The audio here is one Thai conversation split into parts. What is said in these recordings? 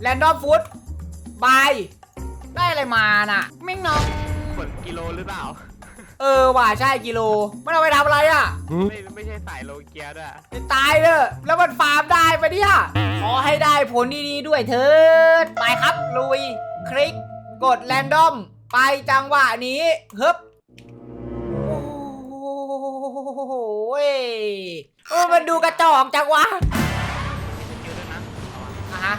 แรนดอมฟุตบายได้อะไรมาน่ะไม่งน้องกดกิโลหรือเปล่า เออว่ะใช่กิโลมันเอาไปทำอะไรอะไม่ไม่ใช่สายโลเกียด้วยจะตายเลยแล้วมันฟาร์มได้ปะเนี่ยขอให้ได้ผลดีๆด้วยเถิดไปครับลุยคลิก กดแรนดอม ไปจังหวะนี้ฮึบโอ้โหยโอ้มันดูกระจอกจังวะมีสกิลด้วยนะอะฮะ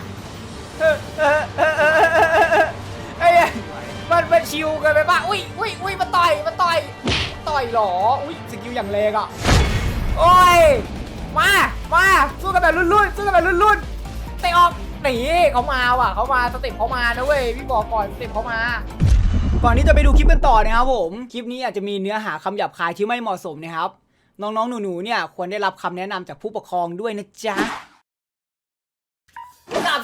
เออเออเออเออเออเออเอ้ยมันมันชิวเกันไปปะอุ้ยอุ้ยอุ้ยมาต่อยมาต่อยต่อยเหรออุ้ยสกิลอย่างแรงอะโอ้ยมามาสู้กันแบบรุ่นๆสู้กันแบบรุ่นๆเตะออกหนีเขามาว่ะเขามาสเต็ปเขามานะเว้ยพี่บอกก่อนสเต็ปเขามาก่อนที่จะไปดูคลิปกันต่อนะครับผม คลิปนี้อาจจะมีเนื้อหาคำหยาบคายที่ไม่เหมาะสมนะครับ น้องๆ หนูๆ เนี่ยควรได้รับคำแนะนำจากผู้ปกครองด้วยนะจ๊ะ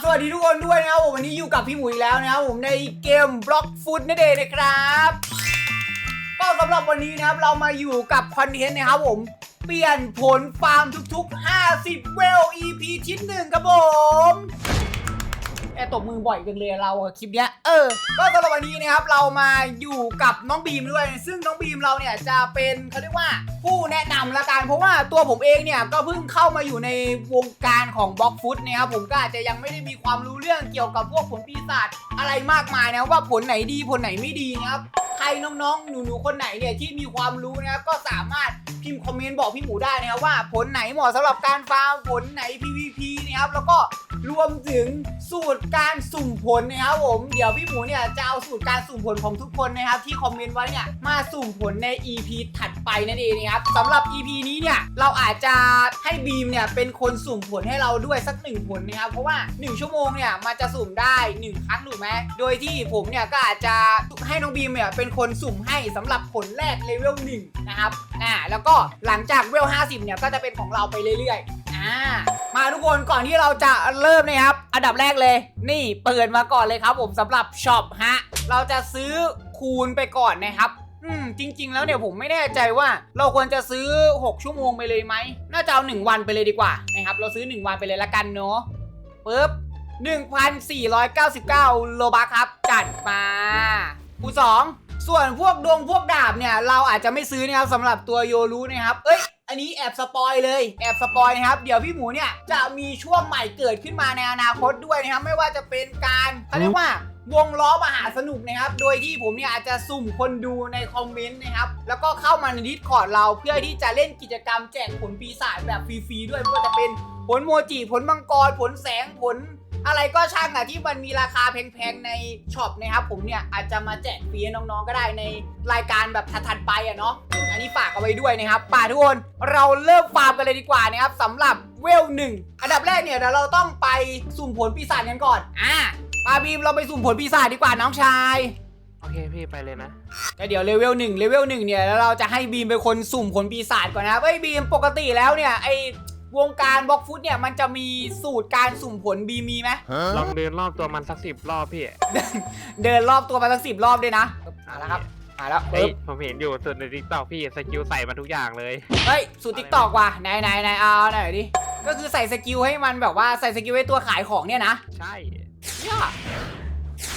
สวัสดีทุกคนด้วยนะครับผมวันนี้อยู่กับพี่หมูอีกแล้วนะครับผมในเกมบล็อกฟุตนั่นเองนะครับก็สำหรับวันนี้นะครับเรามาอยู่กับคอนเทนต์นะครับผมเปลี่ยนผลฟาร์มทุกๆ 50 เวล EP ที่หนึ่งครับผม แอบตบมือบ่อยจังเลยเราอะคลิปเนี้ยเออ ก็สำหรับวันนี้นะครับเรามาอยู่กับน้องบีมด้วย ซึ่งน้องบีมเราเนี่ยจะเป็นเขาเรียกว่าผู้แนะนำละกันเพราะว่าตัวผมเองเนี่ยก็เพิ่งเข้ามาอยู่ในวงการของบล็อกฟุตนะครับผมก็อาจจะยังไม่ได้มีความรู้เรื่องเกี่ยวกับพวกผลปีศาจอะไรมากมายนะว่าผลไหนดีผลไหนไม่ดีนะครับใครน้องๆหนูๆคนไหนเนี่ยที่มีความรู้นะครับก็สามารถพิมพ์คอมเมนต์บอกพี่หมูได้นะครับว่าผลไหนเหมาะสำหรับการฟาร์มผลไหน PVP นะครับแล้วก็รวมถึงสูตรการสุ่มผลนะครับผมเดี๋ยวพี่หมูเนี่ยจะเอาสูตรการสุ่มผลของทุกคนนะครับ ที่คอมเมนต์ไว้เนี่ยมาสุ่มผลใน EP ถัดไปนั่นเองนะครับสำหรับ EP นี้เนี่ยเราอาจจะให้บีมเนี่ยเป็นคนสุ่มผลให้เราด้วยสักหนึ่งผลนะครับเพราะว่า 1 ชั่วโมงเนี่ยมันจะสุ่มได้ 1 ครั้งถูกไหมโดยที่ผมเนี่ยก็อาจจะให้น้องบีมเนี่ยเป็นคนสุ่มให้สำหรับผลแรกเลเวล1นะครับอ่าแล้วก็หลังจากเวล50เนี่ยก็จะเป็นของเราไปเรื่อยๆ อ่ามาทุกคนก่อนที่เราจะเริ่มนะครับ อันดับแรกเลย นี่เปิดมาก่อนเลยครับ ผมสำหรับช็อปฮะ เราจะซื้อคูณไปก่อนนะครับ อืม จริง ๆ แล้วเนี่ยผมไม่แน่ใจว่า เราควรจะซื้อ 6 ชั่วโมงไปเลยไหม น่าจะเอา1วันไปเลยดีกว่านะครับ เราซื้อ 1 วันไปเลยละกันเนาะปึ๊บ1,499โลบัคครับ จัดมาคูณ2 ส่วนพวกดวงพวกดาบเนี่ยเราอาจจะไม่ซื้อนะครับสำหรับตัวโยรู้นะครับ เอ้ยอันนี้แอบสปอยเลยแอบสปอยนะครับ เดี๋ยวพี่หมูเนี่ยจะมีช่วงใหม่เกิดขึ้นมาในอนาคตด้วยนะครับไม่ว่าจะเป็นการเขาเรียกว่า วงล้อมหาสนุกนะครับ โดยที่ผมเนี่ยอาจจะสุ่มคนดูในคอมเมนต์นะครับ แล้วก็เข้ามาในดิสคอร์ดเราเพื่อที่จะเล่นกิจกรรมแจกผลปีศาจแบบฟรีๆด้วยไม่ว่าจะเป็นผลโมจิผลมังกรผลแสงผลอะไรก็ช่างอะที่มันมีราคาแพงๆในช็อปนะครับผมเนี่ยอาจจะมาแจกฟรีน้องๆก็ได้ในรายการแบบถัดๆไปอะเนาะอันนี้ฝากเอาไว้ด้วยนะครับป่าทุกคนเราเริ่มฟาร์มกันเลยดีกว่านะครับสำหรับเวลหนึ่งอันดับแรกเนี่ยเดี๋ยวเราต้องไปสุ่มผลปีศาจกันก่อนอ่า ปาบีมเราไปสุ่มผลปีศาจดีกว่าน้องชายโอเคพี่ไปเลยนะแล้วเดี๋ยวเลเวลหนึ่งเลเวลหนึ่งเนี่ยแล้วเราจะให้บีมเป็นคนสุ่มผลปีศาจก่อนนะครับเอ้ยบีมปกติแล้วเนี่ยไอวงการบล็อกฟุตเนี่ยมันจะมีสูตรการสุ่มผลบีมมีไหมลองเดินรอบตัวมันสักสิบรอบพี่เดินรอบตัวมาสักสิบรอบด้วยนะมาแล้วครับมาแล้วเฮ้ยปึ๊บผมเห็นอยู่สุดในทิกตอกพี่สกิลใส่มาทุกอย่างเลยเฮ้ยสูตรติ๊กตอกว่ะไหนไหนไหนเอาหน่อยดิก็คือใส่สกิลให้มันแบบว่าใส่สกิลให้ตัวขายของเนี่ยนะใช่ ย่า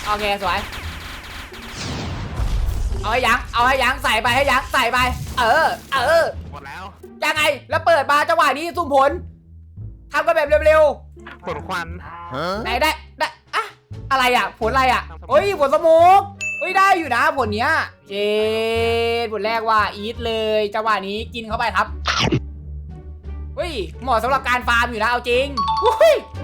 โอเคสวย เอาให้ยัง เอาให้ยังใส่ไปให้ยังใส่ไป เออ เออ หมดแล้ว ยังไง แล้วเปิดมาจังหวะนี้สุ่มผลทำกันแบบเร็วผลควัน ๆ ไหนได้ได้อะอะไรอะ ผลอะไรอะเฮ้ยผลสโมกเฮ้ยได้อยู่นะผลเนี้ย เจดผลแรกว่าอีทเลยจังหวะนี้กินเข้าไปครับเฮ้ยเหมาะสำหรับการฟาร์มอยู่นะเอาจริงเฮ้ยไป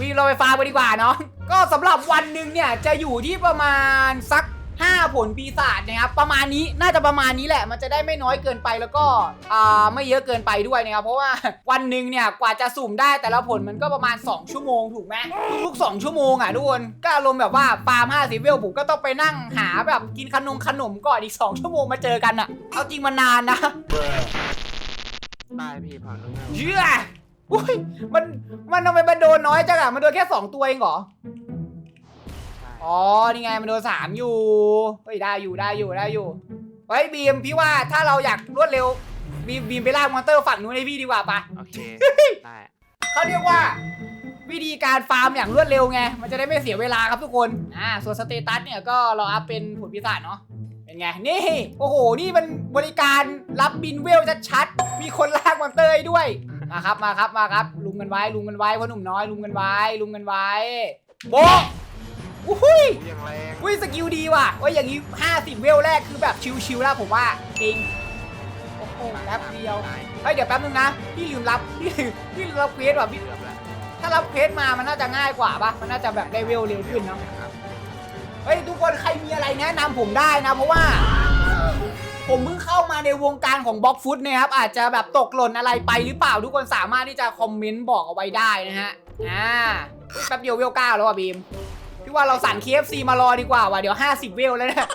วีเราไปฟาร์มกันดีกว่าเนาะก็สำหรับวันหนึ่งเนี่ยจะอยู่ที่ประมาณสัก 5 ผลปีศาจนะครับประมาณนี้น่าจะประมาณนี้แหละ มันจะได้ไม่น้อยเกินไปแล้วก็อ่าไม่เยอะเกินไปด้วยนะครับเพราะว่าวันหนึ่งเนี่ยกว่าจะสุ่มได้แต่ละผลมันก็ประมาณ 2 ชั่วโมงถูกไหมทุกๆ2ชั่วโมงอะทุกคนก็อารมณ์แบบว่าฟาร์ม50เวลผมก็ต้องไปนั่งหาแบบกินขนมขนมก่อนอีก 2 ชั่วโมงมาเจอกันอะเอาจริงมันนานนะได้พี่ผ่านตรงนี้เชื่อ อุ้ยมันมันทำไมมันโดนน้อยจังอะมันโดนแค่สองตัวเองเหรออ๋อนี่ไงมันโดนสามอยู่เฮ้ยได้อยู่ได้อยู่ได้อยู่เฮ้ยบีมพี่ว่าถ้าเราอยากรวดเร็วบีมบีมไปลากมอนเตอร์ฝั่งนู้นให้พี่ดีกว่าปะโอเคได้เขาเรียกว่าเวิธีการฟาร์มอย่างรวดเร็วไงมันจะได้ไม่เสียเวลาครับทุกคนอ่าส่วนสเตตัสเนี่ยก็เราอัพเป็นผลพิศาจเนาะเป็นไงนี่โอ้โหนี่มันบริการรับบินเวลชัดๆมีคนลากมอนเตอร์ให้ด้วย มาครับมาครับมาครับ ลุมกันไว้ลุมกันไว้พ่อหนุ่มน้อยลุมกันไว้ลุมกันไว้โบะอุ้ยอย่างแรงอุ้ยสกิลดีว่ะว่าอย่างนี้50เวลแรกคือแบบชิวๆแล้วผมว่าจริงโอ้โหแป๊บเดียวเฮ้ยเดี๋ยวแป๊บนึงนะพี่ลืมรับพี่ลืมพี่ลืมรับเควสว่ะพี่เกือบแล้วถ้ารับเควสมามันน่าจะง่ายกว่าปะมันน่าจะแบบได้เวลเร็วขึ้นเนาะครับเฮ้ยทุกคนใครมีอะไรแนะนำผมได้นะเพราะว่า ผมเพิ่งเข้ามาในวงการของบล็อกฟุตนะครับ อาจจะแบบตกหล่นอะไรไปหรือเปล่าทุกคนสามารถที่จะคอมเมนต์บอกเอาไว้ได้นะฮะ อ่าอุ๊ยแป๊บเดียวเวลเก้าแล้วอะบีม พี่ว่าเราสั่น KFC มารอดีกว่าว่ะเดี๋ยว 50 เวลแล้วเนี่ย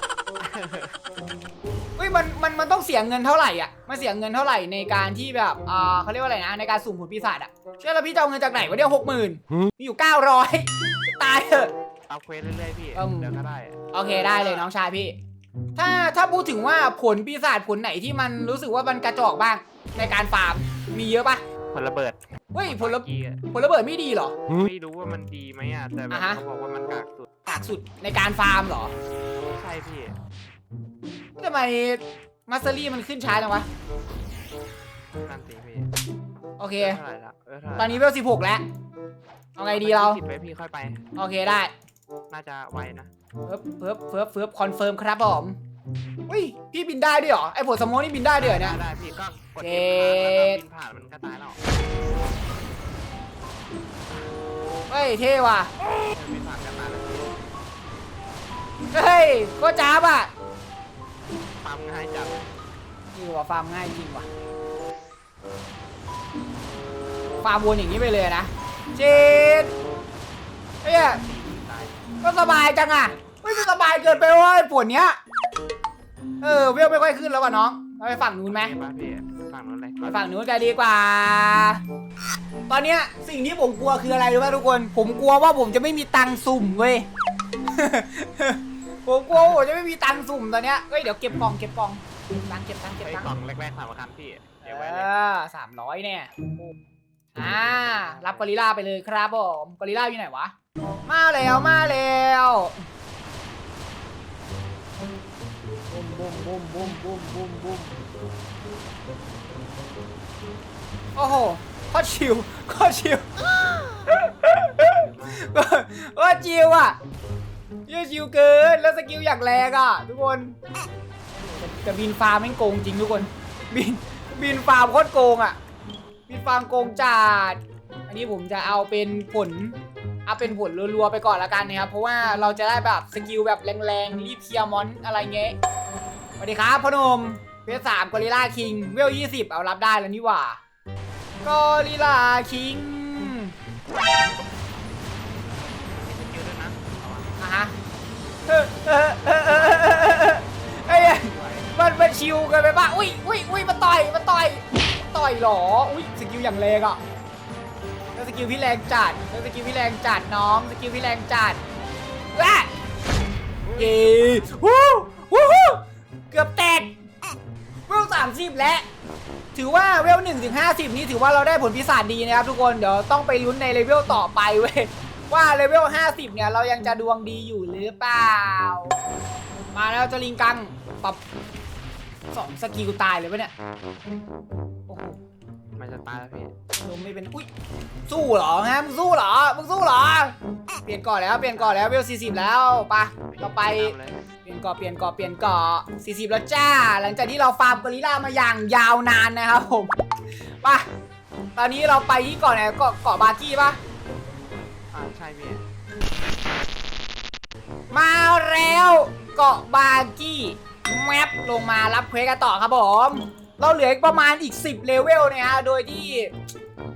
เฮ้ยมันมันมันต้องเสียเงินเท่าไหร่อะมันเสียเงินเท่าไหร่ในการที่แบบอ่าเขาเรียกว่าอะไรนะในการสุ่มผลปีศาจอะเชื่อแล้วพี่จะเอาเงินจากไหนวะเนี่ยหกหมื่นมีอยู่เก้าร้อยตายเถอะเอาเควสเรื่อยๆพี่อืมเดี๋ยวก็ได้ โอเคได้เลยน้องชายพี่ ถ้าถ้าพูดถึงว่าผลปีศาจผลไหนที่มันรู้สึกว่ามันกระจอกบ้างในการฟาร์มมีเยอะปะผลระเบิดเฮ้ยผลระเมื่อกี้อะผลระเบิดไม่ดีเหรอ ไม่รู้ว่ามันดีไหมอะแต่แบบอ่าฮะ เขาบอกว่ามันกากสุดกากสุดในการฟาร์มเหรอใช่พี่ทำไมมาสเตอรี่มันขึ้นช้าจังวะนั่นสิพี่โอเค เท่าไหร่ละเออเท่าไหร่ตอนนี้เวลสิบหกแล้ว เอาไงดีเราติดไว้พี่ค่อยไป โอเคได้ น่าจะไวนะ เฟิบเฟิบเฟิบเฟิบคอนเฟิร์มครับผมเฮ้ยพี่บินได้ด้วยเหรอไอ้ผลสมองนี่บินได้ด้วยเหรอเนี่ย ได้พี่ก็กดเจ็เอ็ดมผ่านแล้วก็บินผ่านมันก็ตายแล้วเฮ้ยเท่ว่ะ บินผ่านกันตายแล้วพี่เฮ้ยโคตรจ้าบอะฟาร์มง่ายจัดจริงว่ะฟาร์มง่ายจริงว่ะ ฟาร์มวนอย่างนี้ไปเลยนะเจ็ดเฮ้ยตายก็สบายจังอะ ไม่สบายเกินไปเว้ยปวดเนี้ย เออเวลไม่ค่อยขึ้นแล้วว่ะน้องเราไปฝั่งนู้นไหมโอเคป่ะพี่ฝั่งนู้นเลยไปฝั่งนู้นกันดีกว่า ตอนเนี้ยสิ่งที่ผมกลัวคืออะไรรู้ป่ะทุกคน ผมกลัวว่าผมจะไม่มีตังค์สุ่มเว้ย ผมกลัวว่าผมจะไม่มีตังค์สุ่มตอนเนี้ยเฮ้ยเดี๋ยวเก็บกล่องเก็บกล่องเก็บตังค์เก็บตังค์เก็บไอ้ตังค์กล่องแรกๆสามคันพี่เอเดี๋ยวไว้เลยอสามร้อยเนี่ยอ่ารับกอริลลาไปเลยครับผมกอริลลาอยู่ไหนวะ มาแล้วมาแล้ว บุ้มบุ้มบุ้มบุ้มบุ้มบุ้มบุ้มโอ้โหโคตรชิวโคตรชิวโคตรชิวอะเยี่ยชิวเกินแล้วสกิลอย่างแรงอะ ทุกคนแต่แต่บินฟาร์มแม่งโกงจริงทุกคน บินบินฟาร์มโคตรโกงอะบินฟาร์มโกงจัดอันนี้ผมจะเอาเป็นผล เอาเป็นผลรัวๆไปก่อนละกันนะครับ เพราะว่าเราจะได้แบบสกิลแบบแรงๆรีบเคลียร์มอนอะไรเงี้ยสวัสดีครับพ่อหนุ่มเพชสามกอริล่าคิงเวลยี่สิบเอารับได้แล้วนี่หว่ากอริล่าคิงเยอะด้วยนะเอาฮะเออเออเออเออเออเออเอ้ยมันมันชิวเกินไปป่ะ อุ้ยอุ้ยอุ้ยมาต่อยมาต่อย ต่อยหรอ อุ้ยสกิลอย่างแรงอะ สกิลพี่แรงจัดแล้วสกิลพี่แรงจัดน้องสกิลพี่แรงจัดแวะเย้วู้วู้ฮู้เกือบแตกเวลสามสิบแล้วถือว่าเวลหนึ่งถึงห้าสิบนี้ถือว่าเราได้ผลพิศาจดีนะครับทุกคนเดี๋ยวต้องไปลุ้นในเลเวลต่อไปเว้ยว่าเลเวลห้าสิบเนี่ยเรายังจะดวงดีอยู่หรือเปล่า มาแล้วเจะลิงกังปรับสองสกิลตายเลยปะเนี่ย มันจะตายแล้วพี่ลมไม่เป็นอุ้ยสู้เหรอฮะมึงสู้เหรอมึงสู้เหรอ เปลี่ยนก่อนแล้วเปลี่ยนก่อนแล้วเวลสี่สิบแล้วไปะเราไปตามเลยเปลี่ยนก่อนเปลี่ยนก่อนเปลี่ยนก่อนสี่สิบแล้วจ้า หลังจากที่เราฟาร์มกอริลลามาอย่างยาวนานนะครับผมไปะตอนนี้เราไปที่เก่อนไหนเกาะเกาะบาร์กี้ปะอ่าใช่พี่มาแล้วเกาะบาร์กี้แมปลงมารับเควสกันต่อครับผม เราเหลืออีกประมาณอีก 10 เลเวลนะฮะ โดยที่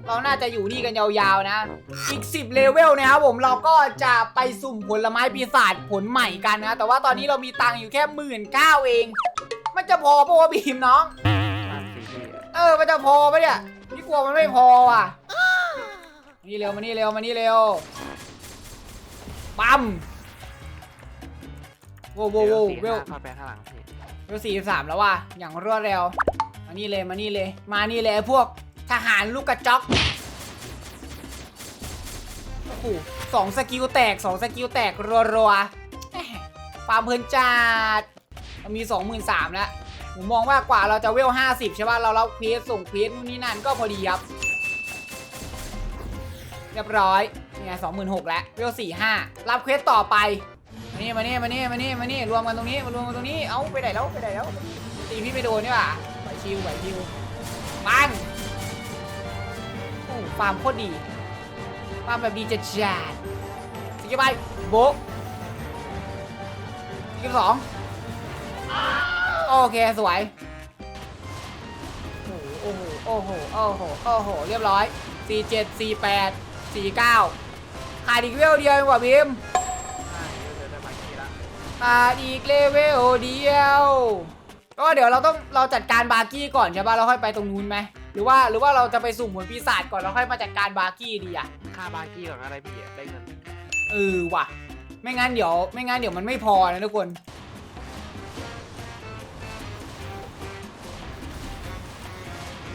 เราน่าจะอยู่นี่กันยาวๆนะ อีก 10 เลเวลนะครับผมเราก็จะไปสุ่มผลไม้ปีศาจผลใหม่กันนะ แต่ว่าตอนนี้เรามีตังค์อยู่แค่หมื่นเก้าเอง มันจะพอปะวะบีมน้องนั่นสิพี่เออ มันจะพอปะเนี่ยพี่กลัวมันไม่พอว่ะ นี่เร็วมานี่เร็วมานี่เร็ว ปั๊มโว้วโว้วโว้วเวเดี๋ยลสี่ห้าเข้าไปข้างหลังพี่เวลสี่สามแล้วว่ะ อย่างรวดเร็ว มานี่เลยมานี่เลย มานี่เลยพวกทหารลูกกระจอกโหสองสกิลแตกสองสกิลแตกรัวๆแหม่ฟามเพลินจัดเรามี23,000แล้วผมมองว่ากว่าเราจะเวล50ใช่ป่ะเราเราเควสส่งเควสนู่นนี่นั่นก็พอดีครับ เรียบร้อยเนี่ยสองหมื่นหกแล้วเวลสี่ห้ารับเควสต่อไปมานี่มานี่มานี่มานี่มานี่รวมกันตรงนี้มารวมกันตรงนี้ เอ้าไปไหนแล้วไปไหนแล้วตีพี่ไปโดนนี่หว่า ชิวไหวชิวปังโอ้ฟาร์มโคตรดีฟาร์มแบบดีจัดจัดสกิลไปโบะสกิลสองโอเค สวย โอ้โห โอ้โห โอ้โห โอ้โห เรียบร้อย 47 48 49 ขาดอีกเวลเดียวเองกว่าพิมพ์ใช่ก็จะได้มาที่ละขาดอีกเลเวลเดียว ก็เดี๋ยวเราต้องเราจัดการบาร์กี้ก่อนใช่ป่ะเราค่อยไปตรงนู้นไหมหรือว่าหรือว่าเราจะไปสุ่มผลปีศาจก่อนแล้วค่อยมาจัดการบาร์กี้ดีอะค่าบาร์กี้ของอะไรพี่ได้เงินเออว่ะ ไม่งั้นเดี๋ยว ไม่งั้นเดี๋ยวมันไม่พอนะทุกคน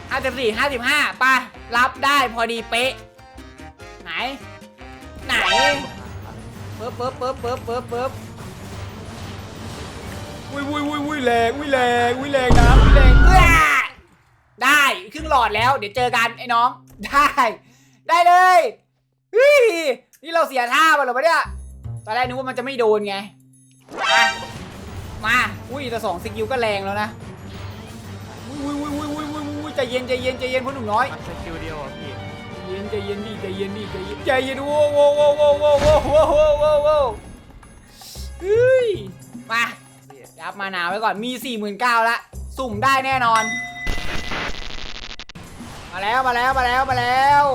ห้าสิบสี่ห้าสิบห้าป่ะ รับได้พอดีเป๊ะ ไหน ไหน เปิ๊บเปิ๊บเปิ๊บเปิ๊บเปิ๊บเปิ๊บ วุ้ยวุ้ยวุ้ยวุ้ยแรงวุ้ยแรงวุ้ยแรงนะวุ้ยแรงเอื้อได้ครึ่งหลอดแล้ว เดี๋ยวเจอกันไอ้น้อง ได้ ได้เลยเฮ้ยนี่เราเสียท่าไปหรอปะเนี่ยตอนแรกนึกว่ามันจะไม่โดนไง มามาอุ้ยแต่สองสกิลก็แรงแล้วนะอุ้ยอุ้ยอุ้ยอุ้ยอุ้ยอุ้ยใจเย็นใจเย็นใจเย็นพ่อหนุ่มน้อยมันสกิลเดียวอะพี่ใจเย็นใจเย็นดิใจเย็นดิใจเย็นใจเย็นโว้โว้โว้โว้โว้โว้โว้โว้โว้โว้เฮ้ยมาพี่ ยับมาหนาวไว้ก่อนมี49,000ละสุ่มได้แน่นอน มาแล้วมาแล้วมาแล้วมาแล้ว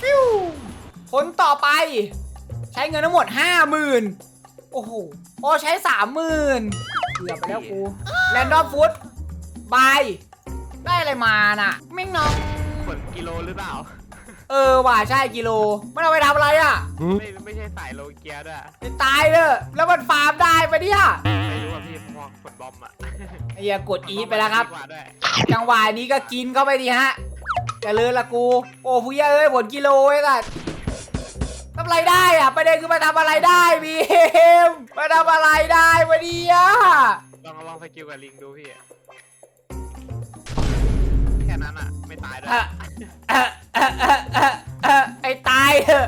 ฟิวผลต่อไป ใช้เงินทั้งหมด 50,000 โอ้โหโอ้ใช้ 30,000เกือบไปแล้วกูแรนดอมฟุตบาย ได้อะไรมาน่ะ ไม่งน้อง ผลกิโลหรือเปล่า เออว่ะใช่กิโลมันเอาไปทำอะไรอะไม่ไม่ใช่สายโลเกียด้วย ไปตายเลยแล้วมันฟาร์มได้ปะเนี่ยไม่รู้อะพี่พอกดบอมอะไอ้เหี้ยกดอีทไปแล้วครับดีกว่าด้วยจังหวะนี้ก็กินเข้าไปดีฮะเจะเลยละกู โอ้ผู้ยเอ้ยผลกิโลไอ้สัสทำอะไรได้อะประเด็นคือมาทำอะไรได้บีมมาทำอะไรได้วะเนี่ยลองลองสกิลกับลิงดูพี่ แค่นั้นอะ ไม่ตายด้วย เออเอ่อเอ่อเอ่อเอ่อเอ่อไอ้ตายเถอะ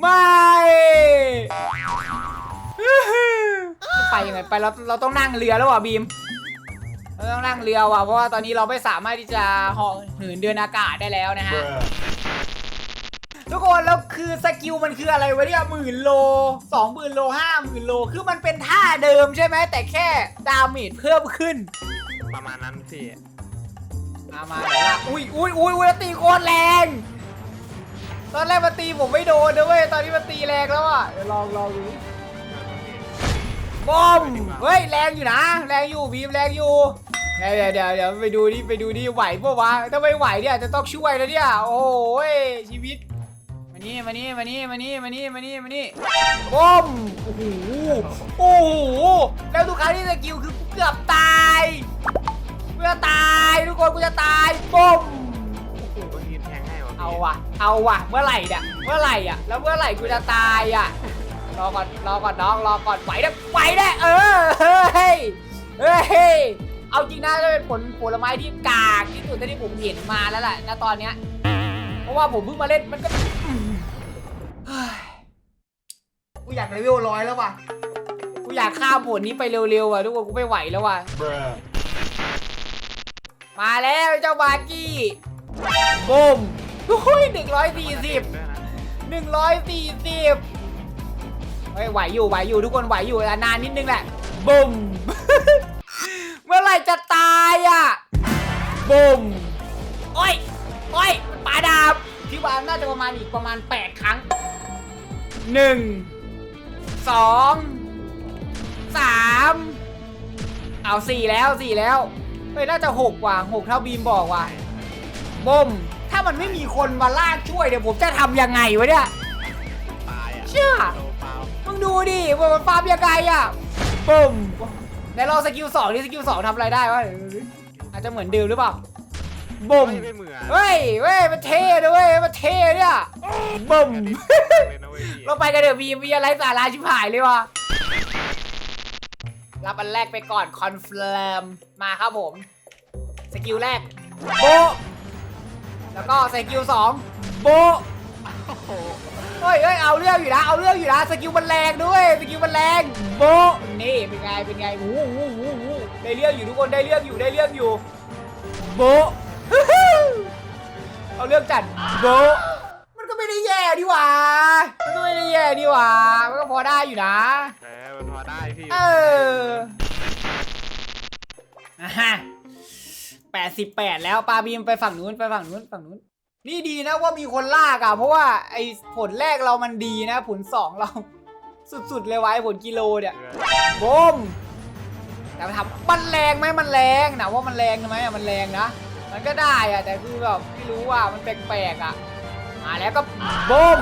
ไม่ไปยังไงไปเราเราต้องนั่งเรือแล้วว่ะบีมเราต้องนั่งเรือว่ะเพราะว่าตอนนี้เราไม่สามารถที่จะเหาะเหินเดินอากาศได้แล้วนะฮะ ทุกคนแล้วคือสกิลมันคืออะไรวะเนี่ยหมื่นโลสองหมื่นโลห้าหมื่นโลคือมันเป็นท่าเดิมใช่ไหมแต่แค่ดาเมจเพิ่มขึ้น ประมาณนั้นพี่ มามาละอุ้ยอุ้ยอุ้ยอุ้ยตีโคตรแรง ตอนแรกมันตีผมไม่โดนนะเว้ย ตอนนี้มันตีแรงแล้วอะเดี๋ยวลองลองดูบอม เฮ้ยแรงอยู่นะ แรงอยู่บีมแรงอยู่ เดี๋ยวเดี๋ยวเดี๋ยวไปดูดิไปดูดิไหวปะวะ ถ้าไม่ไหวเนี่ยจะต้องช่วยแล้วเนี่ย โอ้ยชีวิต มานี่มานี่มานี่มานี่มานี่มานี่มานี่บอม โอ้โห โอ้โห แล้วทุกครั้งที่สกิลคือเกือบตาย กูจะตายทุกคนกูจะตายบอมก็ยืนแทงให้วะเอาว่ะ เอาว่ะ เมื่อไหร่เนี่ยเมื่อไหร่อะแล้วเมื่อไหร่กูจะตายอะรอก่อนรอก่อนน้องรอก่อนไหวได้ไหวได้เออเฮ้ยเฮ้ยเอาจริงนะจะเป็นผลผลไม้ที่กากที่สุดที่ผมเห็นมาแล้วแหละณตอนเนี้ยเพราะว่าผมเพิ่งมาเล่นมันก็เฮ้ยกูอยากเลเวลร้อยแล้วว่ะกูอยากข้ามผลนี้ไปเร็วๆอะทุกคนกูไม่ไหวแล้วว่ะ มาแล้วเจ้าบาร์กี้บุมโอ้ยหนึ่งร้อยสี่สิบด้วยนะหนึ่งร้อยสี่สิบเฮ้ยไหวอยู่ไหวอยู่ทุกคนไหวอยู่แต่นานนิดนึงแหละบุมเมื่อไหร่จะตายอะบุมโอ้ยโอ้ยปลาดาบพี่ว่าน่าจะประมาณอีกประมาณแปดครั้งหนึ่งสองสามเอาสี่แล้วสี่แล้ว เฮ้ยน่าจะหกว่ะหกเท่าบีมบอกว่ะบุมถ้ามันไม่มีคนมาลากช่วยเดี๋ยวผมจะทำยังไงวะเนี่ย ตายอะเชื่อโลเปล่ามึงดูดิว่ามันฟาร์มยังไงอะปุ่มไหนลองสกิลสองดิสกิลสองทำอะไรได้วะอาจจะเหมือนเดิมหรือเปล่าบ่ม ไม่ไม่เหมือนเฮ้ยเว้ยมันเท่ด้วยมันเท่เนี่ยบ่ม เลยนะเว้ยพี่เราไปกันเดี๋ยวมีมีอะไรสาระชิบหายเลยวะ รับอันแรกไปก่อนคอนเฟิร์มมาครับผม สกิลแรกโบะแล้วก็สกิลสองโบะโอ้โหเฮ้ยเฮ้ยเอาเรื่องอยู่นะเอาเรื่องอยู่นะสกิลมันแรงด้วยสกิลมันแรงโบะนี่เป็นไงเป็นไงวู้วู้วู้วู้ได้เรื่องอยู่ทุกคนได้เรื่องอยู่ได้เรื่องอยู่โบะเอาเรื่องจัดโบะมันก็ ไม่ได้แย่ดีหว่ามันก็ไม่ได้แย่ดีหว่ามันก็พอได้อยู่นะ เออมันพอได้พี่เออแปดสิบแปดแล้วปาบีมไปฝั่งนู้นไปฝั่งนู้นฝั่งนู้น นี่ดีนะว่ามีคนลากอะเพราะว่าไอ้ผลแรกเรามันดีนะ ผลสองเรา สุดๆเลยไวะไอ้ผลกิโลเนี่ยเออโบมแต่ถามมันแรงไหมมันแรงนะว่ามันแรงไหมอะมันแรงนะ มันก็ได้อะแต่คือแบบไม่รู้ว่ามันแปลกๆอะ มาแล้วก็บม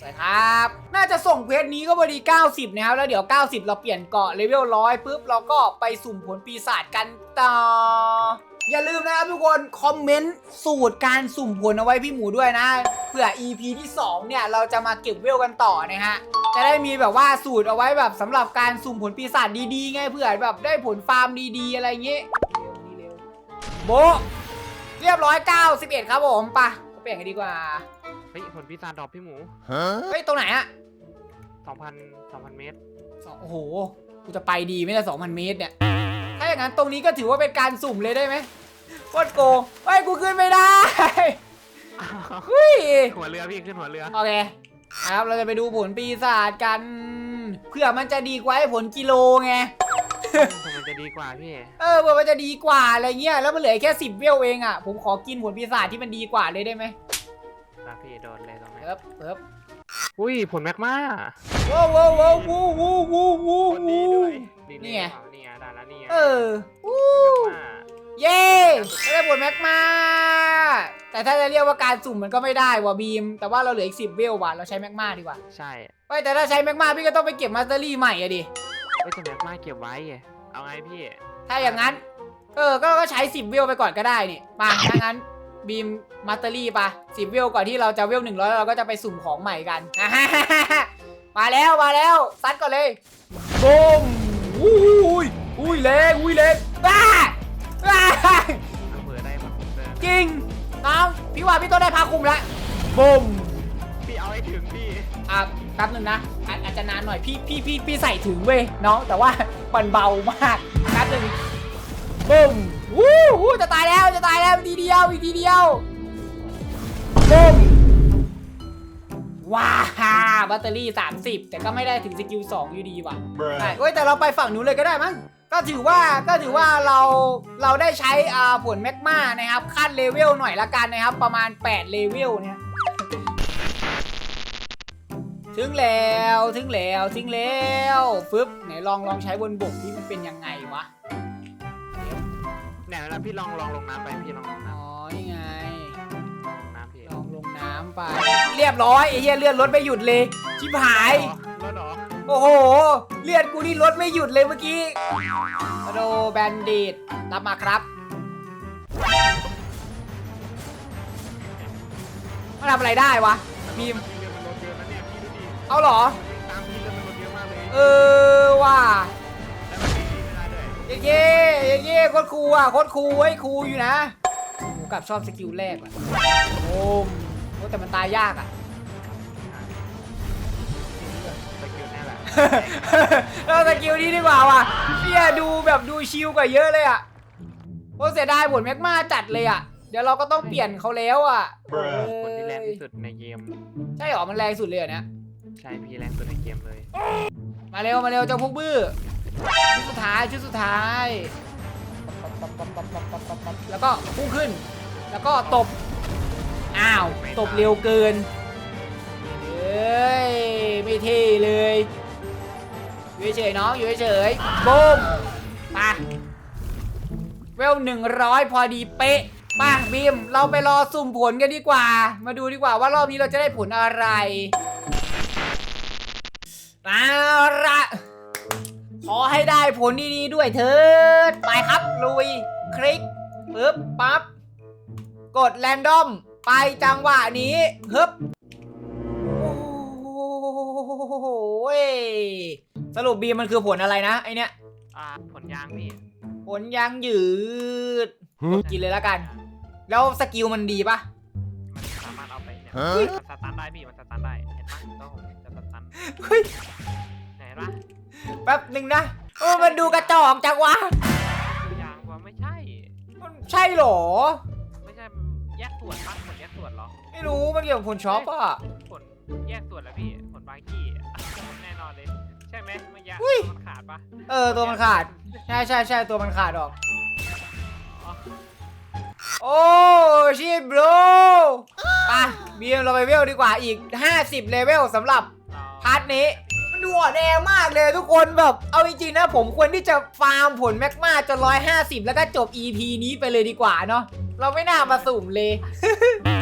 สวยครับ น่าจะส่งเพจนี้ก็พอดี 90 นะครับ แล้วเดี๋ยว 90 เราเปลี่ยนเกาะเลเวลร้อยปุ๊บ เราก็ไปสุ่มผลปีศาจกันต่อ อย่าลืมนะครับทุกคน คอมเมนต์สูตรการสุ่มผลเอาไว้พี่หมูด้วยนะ เผื่อ EP ที่ 2 เนี่ย เราจะมาเก็บเวลกันต่อนะฮะ จะได้มีแบบว่าสูตรเอาไว้แบบสำหรับการสุ่มผลปีศาจดีๆไงเผื่อแบบได้ผลฟาร์มดีๆ อะไรอย่างงี้เร็วโบเรียบร้อย 91 ครับผมปะเปลี่ยนกันดีกว่า เฮ้ยผลพิซซ่าดรอปพี่หมูเฮ้ย ตรงไหนอะ2,000 2,000 เมตร สองโอ้โห กูจะไปดีไหมเนี่ย2,000เมตรเนี่ย ถ้าอย่างนั้นตรงนี้ก็ถือว่าเป็นการสุ่มเลยได้ไหมโคตรโกงเฮ้ย กูขึ้นไม่ได้ เฮ้ย หัวเรือพี่ขึ้นหัวเรือ โอเคครับ เราจะไปดูผลปีศาจกัน เพื่อมันจะดีกว่าไอ้ผลกิโลไง ผมมันจะดีกว่าพี่ เออเผื่อมันจะดีกว่าอะไรเงี้ย แล้วมันเหลือแค่สิบเวลเองอะ ผมขอกินผลปีศาจที่มันดีกว่าเลยได้ไหมตา พี่โดนเลยตรงนี้เอิบเอิบอุ้ยผลแมกมาว้าวว้าวว้าววู้วู้วู้วู้คนนี้ด้วยนี่ไง นี่ไงได้แล้วนี่ไงเออวู้ผลแมกมาเย้ได้ผลแม็กมา แต่ถ้าจะเรียกว่าการสุ่มมันก็ไม่ได้ว่ะบีม แต่ว่าเราเหลืออีกสิบเวลว่ะเราใช้แม็กมาดีกว่าใช่เฮ้ยแต่ถ้าใช้แม็กมาพี่ก็ต้องไปเก็บมาสเตอรี่ใหม่อะดิเอ้ยแต่แมกมาเก็บไว้ไงเอาไงพี่ถ้าอย่างนั้น เออ ก็ก็ใช้สิบเวลไปก่อนก็ได้นี่ มาถ้างั้น บีมมาสเตอรี่ปะสิบเวลก่อนที่เราจะเวลหนึ่งร้อยเราก็จะไปสุ่มของใหม่กันอ่าฮ่าฮ่าฮ่ามาแล้วมาแล้วซัดก่อนเลยบูมอุ้ยอุ้ยเล็กอุ้ยเล็กบ้าบ้าเอาเผื่อได้มาคุมเดินจริงน้องพี่ว่าพี่ต้องได้พาคุมแล้วบูมพี่เอาให้ถึงพี่อะแป๊บหนึงนะอาอาจจะนานหน่อยพี่พี่พี่พี่ใส่ถึงเว้ยน้องแต่ว่ามันเบามากแป๊บหนึงบูม วู้วู้จะตายแล้วจะตายแล้วอีกทีเดียวอีกทีเดียวบูมว้าแบตเตอรี่ 30 แต่ก็ไม่ได้ถึงสกิล2อยู่ดีว่ะใช่เว้ยแต่เราไปฝั่งนู้นเลยก็ได้มั้งก็ถือว่าก็ถือว่าเราเราได้ใช้อ่าผลแมกมานะครับขั้นเลเวลหน่อยละกันนะครับ ประมาณ 8 เลเวลเนี่ยถึงแล้วถึงแล้วถึงแล้วฟึบไหนลองลองใช้บนบกที่มันเป็นยังไงวะ เนี่ยแล้วพี่ลองลองลงน้ำไปพี่ลองลงน้อ๋อนี่ไงำลองลงน้ำพี่ลองลงน้ำไป เรียบร้อยไอ้เหี้ยเลือดลดไม่หยุดเลยชิบหาย รถเหรอโอ้โห เลือดกูนี่ลดไม่หยุดเลยเมื่อกี้โดแบนดิตรับมาครับมันทำอะไรได้วะบีมพี่เรือมันรถเยอะนะเนี่ยพี่ดูดิเอาเหรอ ตามพี่เรือมันรถเยอะมากเลยเออว่ะ เย่เย่เย่เย่โคตรคูลอะโคตรคูลเว้ยคูลอยู่นะผมกลับชอบสกิลแรกว่ะโอ้มโอ้แต่มันตายยากอะสกิลแน่แหละเราสกิลนี้ดีกว่าว่ะเพี่ยดูแบบดูชิลกว่าเยอะเลยอะโอ้เสียดายผลแมกมาจัดเลยอะ เดี๋ยวเราก็ต้องเปลี่ยนเขาแล้วอะคนที่แรงที่สุดในเกม ใช่เหรอมันแรงสุดเลยเหรอเนี่ย ใช่พี่แรงสุดในเกมเลย มาเร็วมาเร็วเจ้าพวกบื้อ ชุดสุดท้ายชุดสุดท้ายแล้วก็พุ่งขึ้น แล้วก็ตบ อ้าว ตบเร็วเกินเฮ้ย ไม่เท่เลยอยู่เฉยน้องอยู่เฉยบูมมาเวลหนึ่งร้อยพอดีเป๊ะมาบีม เราไปรอสุ่มผลกันดีกว่า มาดูดีกว่าว่ารอบนี้เราจะได้ผลอะไรอาละ อให้ได้ผลดีๆด้วยเถิด ไปครับลุย คลิกปึ๊บปั๊บ กดแรนดอม ไปจังหวะนี้ฮึบโอ้โหสรุปบีมันคือผลอะไรนะไอเนี้ยอ่าผลยางพี่ผลยางยืดกินเลยละกัน แล้วสกิลมันดีปะมันสามารถเอาไปเนี่ยฮะมันสตันได้พี่มันสตันได้เห็นปะตัวผมจะสตันเฮ้ยไหนปะ แป๊บหนึ่งนะโอ้มันดูกระจอกจังวะคือยางว่าไม่ใช่ มันใช่เหรอ ไม่ใช่แยกส่วนปะผลแยกส่วนเหรอไม่รู้มันเกี่ยวกับผลช็อปอะผลแยกส่วนแล้วพี่ผลบากี้แน่นอนเลย ใช่ไหมมันยากอุ้ย มันขาดปะเออตัวมันขาด ใช่ใช่ใช่ตัวมันขาดออก อ๋อโอ้ชิบโบรไปบีมเราไปเวลดีกว่าอีก 50 เลเวลสำหรับ เราพาร์ทนี้มัน ดูอ่อนแอมากเลยทุกคนแบบ เอาจริงๆนะผมควรที่จะฟาร์มผลแมกมาจน150แล้วก็จบ EP นี้ไปเลยดีกว่าเนาะเราไม่น่ามาสุ่มเลย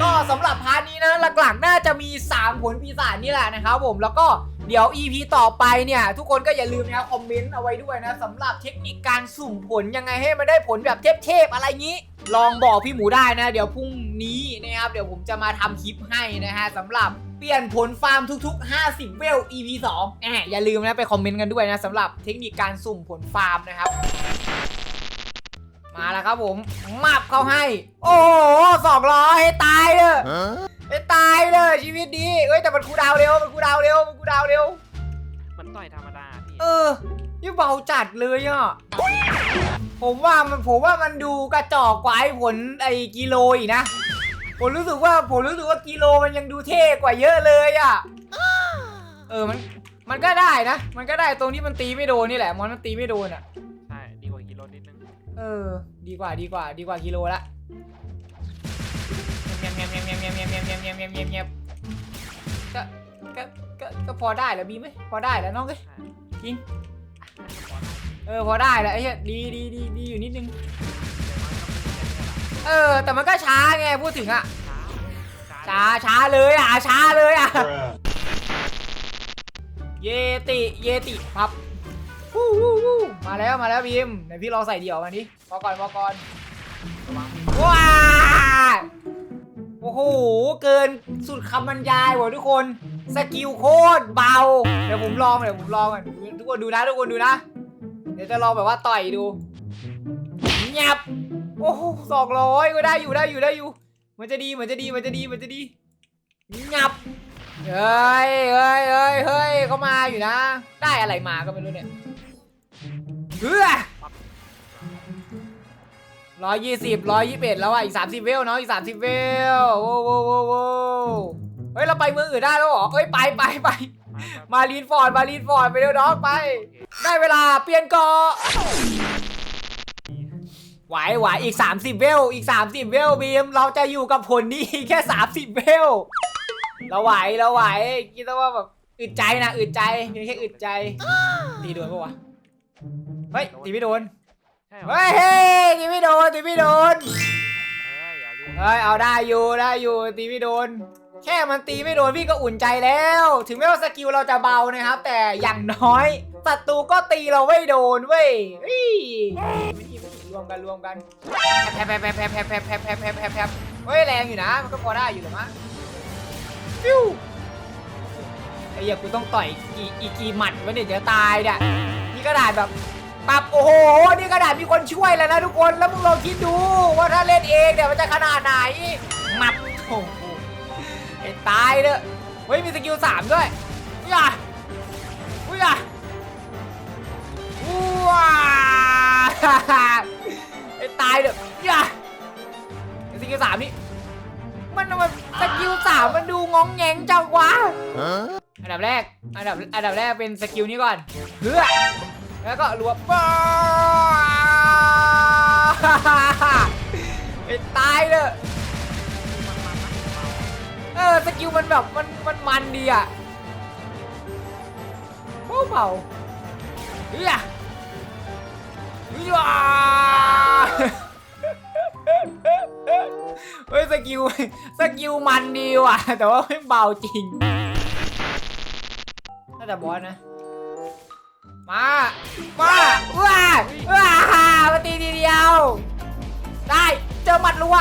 ก็สำหรับพาร์ทนี้นะหลักๆ น่าจะมี 3 ผลปีศาจนี่แหละนะครับผมแล้วก็เดี๋ยว EP ต่อไปเนี่ย ทุกคนก็อย่าลืมนะครับคอมเมนต์เอาไว้ด้วยนะสำหรับเทคนิคการสุ่มผลยังไงให้มันได้ผลแบบเทพๆอะไรงี้ ลองบอกพี่หมูได้นะ เดี๋ยวพรุ่งนี้นะครับเดี๋ยวผมจะมาทำคลิปให้นะฮะสำหรับ เปลี่ยนผลฟาร์มทุกๆ 50 เวล EP 2แหมอย่าลืมนะไปคอมเมนต์กันด้วยนะสำหรับเทคนิคการสุ่มผลฟาร์มนะครับ มาแล้วครับผมมับเข้าให้ โอ้โหสองร้อยให้ตายเลย Huh? ให้ตายเลยชีวิตดีเอ้ยแต่มันคูลดาวน์เร็วมันคูลดาวน์เร็วมันคูลดาวน์เร็ว มันต่อยธรรมดาพี่เออนี่เบาจัดเลยอะ ผมว่ามันผมว่ามันดูกระจอกกว่าไอ้ผลไอ้กิโลอีกนะ ผมรู้สึกว่าผมรู้สึกว่ากิโลมันยังดูเท่กว่าเยอะเลยอะ เออมันมันก็ได้นะ มันก็ได้ตรงที่มันตีไม่โดนนี่แหละมอนมันตีไม่โดนอะ ใช่ดีกว่ากิโลนิดนึงเออ ดีกว่าดีกว่า ดีกว่ากิโลละเงียบเงียบเงียบเงียบเงียบเงียบเงียบเงียบเงียบเงียบเงียบเงียบก็ก็ก็ก็พอได้แล้วบีไหมพอได้แล้วน้องเอ้ยใช่จริงเออพอได้แล้วไอ้เหี้ยดีดีดีดีอยู่นิดนึง เออ แต่มันก็ช้าไงพูดถึงอะช้าช้าเลยอะช้าเลยอะ Bruh. เยติเยติพับวู้วู้วู้มาแล้วมาแล้วบีมไหนพี่ลองใส่เดี่ยวมาดิพอก่อนพอก่อนว้าโอ้โห เกินสุดคำบรรยายว่ะทุกคน สกิลโคตรเบา เดี๋ยวผมลองเดี๋ยวผมลองก่อนทุกคนดูนะทุกคนดูนะ เดี๋ยวจะลองแบบว่าต่อยดูเงียบ โอ้สองร้อยก็ได้อยู่ได้อยู่ได้อยู่ มันจะดีมันจะดีมันจะดีมันจะดีเงียบเฮ้ยเฮ้ยเฮ้ยเฮ้ยเขามาอยู่นะ ได้อะไรมาก็ไม่รู้เนี่ยเฮ้ยร้อยยี่สิบร้อยยี่สิบเอ็ดแล้วอะอีกสามสิบเวลเนาะอีกสามสิบเวลโว้โว้โว้โว้เฮ้ยเราไปเมืองอื่นได้แล้วเหรอเอ้ยไปไปไปมาลีนฟอร์ดมาลีนฟอร์ดไปเร็วน้องไป ได้เวลาเปลี่ยนเกาะ ไหวไหวอีก 30 เวล อีก 30 เวลบีม เราจะอยู่กับผลนี้แค่ 30 เวล เราไหว เราไหว คิดว่าแบบอึดใจนะอึดใจเพียงแค่อึดใจ ตีโดนปะวะ เฮ้ย ตีไม่โดน ใช่เหรอเฮ้ยเฮ้ยตีไม่โดน ตีไม่โดน เฮ้ยอย่าลืมเฮ้ย เอาได้อยู่ ได้อยู่ ตีไม่โดน แค่มันตีไม่โดนพี่ก็อุ่นใจแล้ว ถึงแม้ว่าสกิลเราจะเบานะครับ แต่อย่างน้อยศัตรูก็ตีเราไม่โดนเว้ยเฮ้ย ไม่ดีไม่ดีร วมกันรวมกันแพบแพบแพบแพบแพบแพบแพบแพบแพบแพบแพบเฮ้ยแรงอยู่นะ มันก็พอได้อยู่หรอมั้งฟิวไอ้เหี้ยกูต้องต่อยกี่อีกกี่หมัดวะเนี่ยเดี๋ยวตายเนี่ยนี่กระดาษแบบปรับโอ้โหนี่กระดาษมีคนช่วยแล้วนะทุกคนแล้วมึงลองคิดดูว่าถ้าเล่นเองเนี่ยมันจะขนาดไหนหมับโอ้โหไอ้ตายเลยเฮ้ยมีสกิลสามด้วยอุ้ยอะอุ้ยอะว้าายเลยอุ้ยอะไอ้สกิลสามนี่มันมันสกิลสามมันดูงองแงงจังวะอันดับแรก อันดับ อันดับแรกเป็นสกิลนี้ก่อนเพื่อแล้วก็รวบป้าไอ้ตายเลยเออสกิลมันแบบมันมันมันดีอะเบาเบาเฮีย ว้าเฮ้ยสกิลสกิลมันดีว่ะ แต่ว่าไม่เบาจริง น่าจะบอสนะ มา มาว้าว้ามาตีทีเดียว ได้ เจอหมัดรัว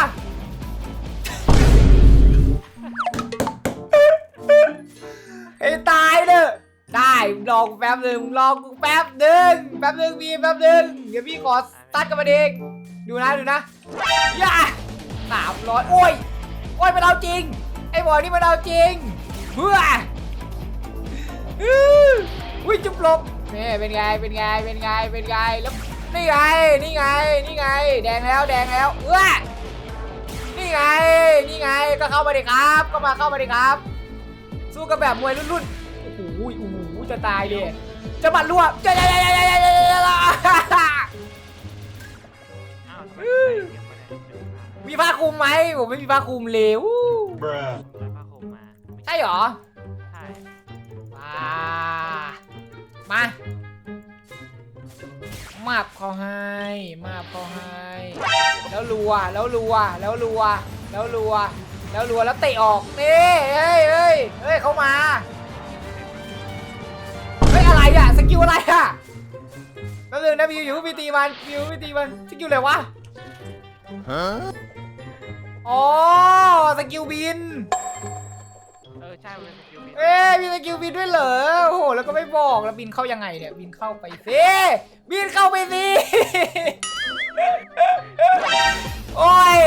ได้รอกูแป๊บหนึ่งรอกูแป๊บหนึ่งแป๊บหนึ่งพี่แป๊บหนึ่งเดี๋ยวพี่ขอตัดกับมันเองดูนะดูนะย่าสามร้อยโอ้ยโอ้ยมันเอาจริง ไอ้บอยนี่มันเอาจริงเฮ้ยอื้ออุ้ยจุ๊บลบนี่เป็นไงเป็นไงเป็นไงเป็นไงแล้วนี่ไงนี่ไงนี่ไง แดงแล้วแดงแล้วเอ้ยนี่ไงนี่ไงก็เข้ามาดิครับ ก็มาเข้ามาดิครับ สู้กันแบบมวยรุ่นๆโอ้โหโอ้โห จะตายเลยจะบัดรั่วจะจะจะจะจะจะจะอ้าวทำไมไม่เก็บไว้เนี่ยเดี๋ยวหามีผ้าคลุมไหมผมไม่มีผ้าคลุมเลยวู้ Bruh. ได้ผ้าห่มมาใช่เหรอใช่มามา มาบเขาให้ มาบเขาให้ แล้วรัว แล้วรัว แล้วรัว แล้วรัว แล้วรัว แล้วเตะออกนี่เฮ้ยเฮ้ยเฮ้ยเขามา กิลอะไรอะแป๊บนึงนะวิวอยู่วิตีมันวิววิตีมันสกิลอะไรวะ Huh? อ๋อสกิลบิน เออใช่มันเป็นสกิลบินเอ๊ะมีสกิลบินด้วยเหรอโอ้โหแล้วก็ไม่บอกแล้วบินเข้ายังไงเนี่ยบินเข้าไปสิบินเข้าไปสิโอ้ย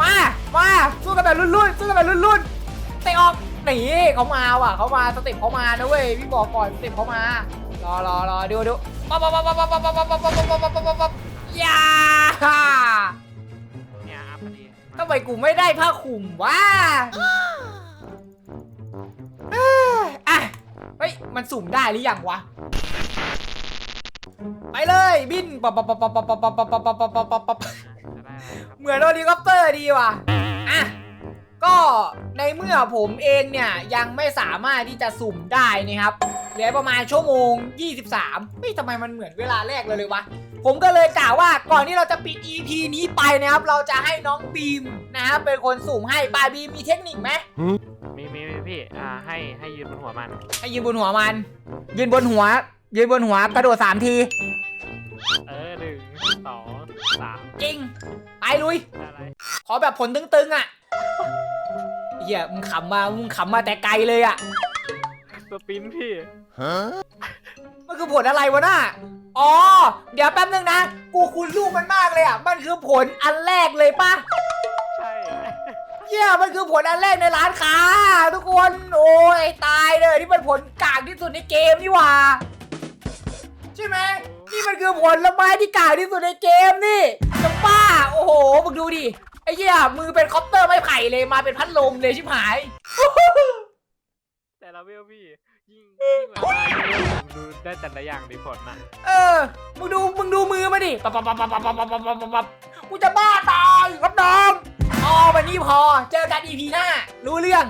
มามาสู้กันแบบรุ่นๆสู้กันแบบรุ่นๆเตะออก หนีเขามาว่ะเขามาสเต็ปเขามานะเว้ยพี่บอกก่อนสเต็ปเขามารอรอรอดูดูปั๊บปั๊บปั๊บปั๊บปั๊บปั๊บปั๊บปั๊บปั๊บปั๊บปั๊บปั๊บยาเนี่ยอัพพอดีมาทำไมกูไม่ได้ผ้าคลุมวะอะเฮ้ยมันสุ่มได้หรือยังวะไปเลยบินปับปับปับปับปับปับปับปับปับปับปับปับปับจะได้อะไรครับเหมือนเฮลิคอปเตอร์ดีว่ะอะ ก็ในเมื่อผมเองเนี่ยยังไม่สามารถที่จะสุ่มได้นะครับเหลือประมาณชั่วโมง 23เฮ้ยทำไมมันเหมือนเวลาแรกเลยเลยวะ ผมก็เลยกล่าวว่าก่อนที่เราจะปิด EP นี้ไปนะครับ เราจะให้น้องบีมนะครับเป็นคนสุ่มให้บายบีมมีเทคนิคไหมมีมีมีพี่ อ่า ให้ให้ยืนบนหัวมัน ให้ยืนบนหัวมัน ยืนบนหัว ยืนบนหัวกระโดดสามที เออหนึ่งสองสามจริง ไปลุยได้อะไร ขอแบบผลตึงๆอะ เหี้ยมึงขำมามึงขำมาแต่ไกลเลยอะ สปินพี่ Huh? มันคือผลอะไรวะน่ะ อ๋อ เดี๋ยวแป๊บนึงนะ กูคุณลูกมันมากเลยอะ มันคือผลอันแรกเลยปะใช่ เหี้ยมันคือผลอันแรกในร้านค้า ทุกคน โอ้ยตายเลยนี่มันผลกากที่สุดในเกมนี่หว่า ใช่ไหม นี่มันคือผลไม้ที่กากที่สุดในเกมนี่จะป้า โอ้โห มึงดูดิไอ้เหี้ยมือเป็นคอปเตอร์ไม้ไผ่เลยมาเป็นพัดลมเลยชิบหาย แต่ละเวลพี่ ยิ่งยิ่งแบบว่าผมดูได้แต่ละอย่างมีผลนะเออ มึงดู มึงดูมือมาดิปับปับปับปับปับปับปับปับปับปับกูจะบ้าตายครับน้องอ๋อวันนี้พอ เจอกันอีพีหน้า รู้เรื่อง